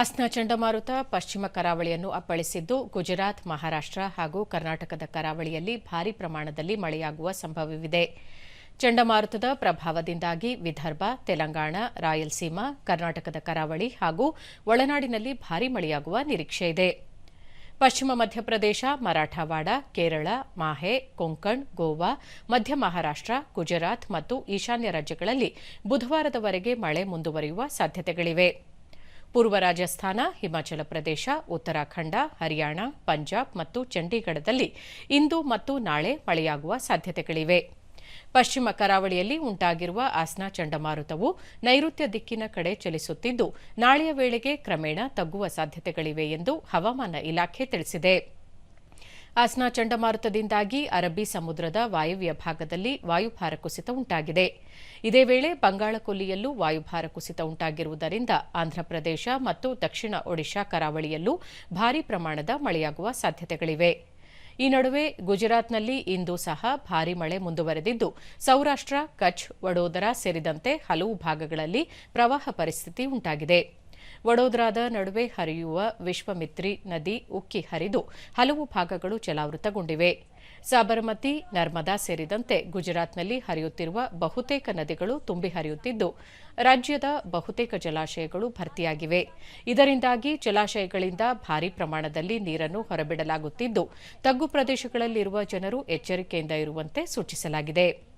ಅಸ್ನಾ ಚಂಡಮಾರುತ ಪಶ್ಚಿಮ ಕರಾವಳಿಯನ್ನು ಅಪ್ಪಳಿಸಿದ್ದು ಗುಜರಾತ್, ಮಹಾರಾಷ್ಟ್ರ ಹಾಗೂ ಕರ್ನಾಟಕದ ಕರಾವಳಿಯಲ್ಲಿ ಭಾರಿ ಪ್ರಮಾಣದಲ್ಲಿ ಮಳೆಯಾಗುವ ಸಂಭವವಿದೆ. ಚಂಡಮಾರುತದ ಪ್ರಭಾವದಿಂದಾಗಿ ವಿದರ್ಭ, ತೆಲಂಗಾಣ, ರಾಯಲಸೀಮಾ, ಕರ್ನಾಟಕದ ಕರಾವಳಿ ಹಾಗೂ ಒಳನಾಡಿನಲ್ಲಿ ಭಾರಿ ಮಳೆಯಾಗುವ ನಿರೀಕ್ಷೆ ಇದೆ. ಪಶ್ಚಿಮ ಮಧ್ಯಪ್ರದೇಶ, ಮರಾಠವಾಡ, ಕೇರಳ, ಮಾಹೆ, ಕೊಂಕಣ್, ಗೋವಾ, ಮಧ್ಯ ಮಹಾರಾಷ್ಟ್ರ, ಗುಜರಾತ್ ಮತ್ತು ಈಶಾನ್ಯ ರಾಜ್ಯಗಳಲ್ಲಿ ಬುಧವಾರದವರೆಗೆ ಮಳೆ ಮುಂದುವರಿಯುವ ಸಾಧ್ಯತೆಗಳಿವೆ. ಪೂರ್ವ ರಾಜಸ್ಥಾನ, ಹಿಮಾಚಲ ಪ್ರದೇಶ, ಉತ್ತರಾಖಂಡ, ಹರಿಯಾಣ, ಪಂಜಾಬ್ ಮತ್ತು ಚಂಡೀಗಢದಲ್ಲಿ ಇಂದು ಮತ್ತು ನಾಳೆ ಮಳೆಯಾಗುವ ಸಾಧ್ಯತೆಗಳಿವೆ. ಪಶ್ಚಿಮ ಕರಾವಳಿಯಲ್ಲಿ ಉಂಟಾಗಿರುವ ಆಸ್ನಾ ಚಂಡಮಾರುತವು ನೈಋತ್ಯ ದಿಕ್ಕಿನ ಕಡೆ ಚಲಿಸುತ್ತಿದ್ದು, ನಾಳೆಯ ವೇಳೆಗೆ ಕ್ರಮೇಣ ತಗ್ಗುವ ಸಾಧ್ಯತೆಗಳಿವೆ ಎಂದು ಹವಾಮಾನ ಇಲಾಖೆ ತಿಳಿಸಿದೆ. ಆಸ್ನಾ ಚಂಡಮಾರುತದಿಂದಾಗಿ ಅರಬ್ಬಿ ಸಮುದ್ರದ ವಾಯುವ್ಯ ಭಾಗದಲ್ಲಿ ವಾಯುಭಾರ ಕುಸಿತ ಉಂಟಾಗಿದೆ. ಇದೇ ವೇಳೆ ಬಂಗಾಳಕೊಲ್ಲಿಯಲ್ಲೂ ವಾಯುಭಾರ ಕುಸಿತ ಉಂಟಾಗಿರುವುದರಿಂದ ಆಂಧ್ರಪ್ರದೇಶ ಮತ್ತು ದಕ್ಷಿಣ ಒಡಿಶಾ ಕರಾವಳಿಯಲ್ಲೂ ಭಾರೀ ಪ್ರಮಾಣದ ಮಳೆಯಾಗುವ ಸಾಧ್ಯತೆಗಳಿವೆ. ಈ ನಡುವೆ ಗುಜರಾತ್ನಲ್ಲಿ ಇಂದು ಸಹ ಭಾರೀ ಮಳೆ ಮುಂದುವರೆದಿದ್ದು, ಸೌರಾಷ್ಟ್ರ, ಕಚ್, ವಡೋದರಾ ಸೇರಿದಂತೆ ಹಲವು ಭಾಗಗಳಲ್ಲಿ ಪ್ರವಾಹ ಪರಿಸ್ಥಿತಿ ಉಂಟಾಗಿದೆ. ವಡೋದರಾದ ನಡುವೆ ಹರಿಯುವ ವಿಶ್ವಮಿತ್ರಿ ನದಿ ಉಕ್ಕಿ ಹರಿದು ಹಲವು ಭಾಗಗಳು ಜಲಾವೃತಗೊಂಡಿವೆ. ಸಾಬರಮತಿ, ನರ್ಮದಾ ಸೇರಿದಂತೆ ಗುಜರಾತ್ನಲ್ಲಿ ಹರಿಯುತ್ತಿರುವ ಬಹುತೇಕ ನದಿಗಳು ತುಂಬಿ ಹರಿಯುತ್ತಿದ್ದು, ರಾಜ್ಯದ ಬಹುತೇಕ ಜಲಾಶಯಗಳು ಭರ್ತಿಯಾಗಿವೆ. ಇದರಿಂದಾಗಿ ಜಲಾಶಯಗಳಿಂದ ಭಾರೀ ಪ್ರಮಾಣದಲ್ಲಿ ನೀರನ್ನು ಹೊರಬಿಡಲಾಗುತ್ತಿದ್ದು, ತಗ್ಗು ಪ್ರದೇಶಗಳಲ್ಲಿರುವ ಜನರು ಎಚ್ಚರಿಕೆಯಿಂದ ಇರುವಂತೆ ಸೂಚಿಸಲಾಗಿದೆ.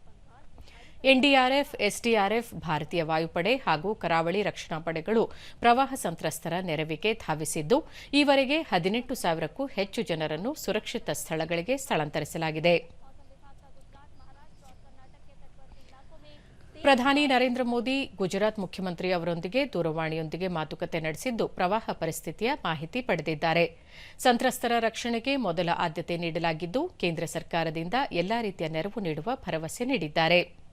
ಎನ್ಡಿಆರ್ಎಫ್, ಎಸ್ಡಿಆರ್ಎಫ್, ಭಾರತೀಯ ವಾಯುಪಡೆ ಹಾಗೂ ಕರಾವಳಿ ರಕ್ಷಣಾ ಪಡೆಗಳು ಪ್ರವಾಹ ಸಂತ್ರಸ್ತರ ನೆರವಿಗೆ ಧಾವಿಸಿದ್ದು, ಈವರೆಗೆ ಹದಿನೆಂಟು ಸಾವಿರಕ್ಕೂ ಹೆಚ್ಚು ಜನರನ್ನು ಸುರಕ್ಷಿತ ಸ್ಥಳಗಳಿಗೆ ಸ್ಥಳಾಂತರಿಸಲಾಗಿದೆ. ಪ್ರಧಾನಿ ನರೇಂದ್ರ ಮೋದಿ ಗುಜರಾತ್ ಮುಖ್ಯಮಂತ್ರಿ ಅವರೊಂದಿಗೆ ದೂರವಾಣಿಯೊಂದಿಗೆ ಮಾತುಕತೆ ನಡೆಸಿದ್ದು, ಪ್ರವಾಹ ಪರಿಸ್ಥಿತಿಯ ಮಾಹಿತಿ ಪಡೆದಿದ್ದಾರೆ. ಸಂತ್ರಸ್ತರ ರಕ್ಷಣೆಗೆ ಮೊದಲ ಆದ್ಯತೆ ನೀಡಲಾಗಿದ್ದು, ಕೇಂದ್ರ ಸರ್ಕಾರದಿಂದ ಎಲ್ಲಾ ರೀತಿಯ ನೆರವು ನೀಡುವ ಭರವಸೆ ನೀಡಿದ್ದಾರೆ.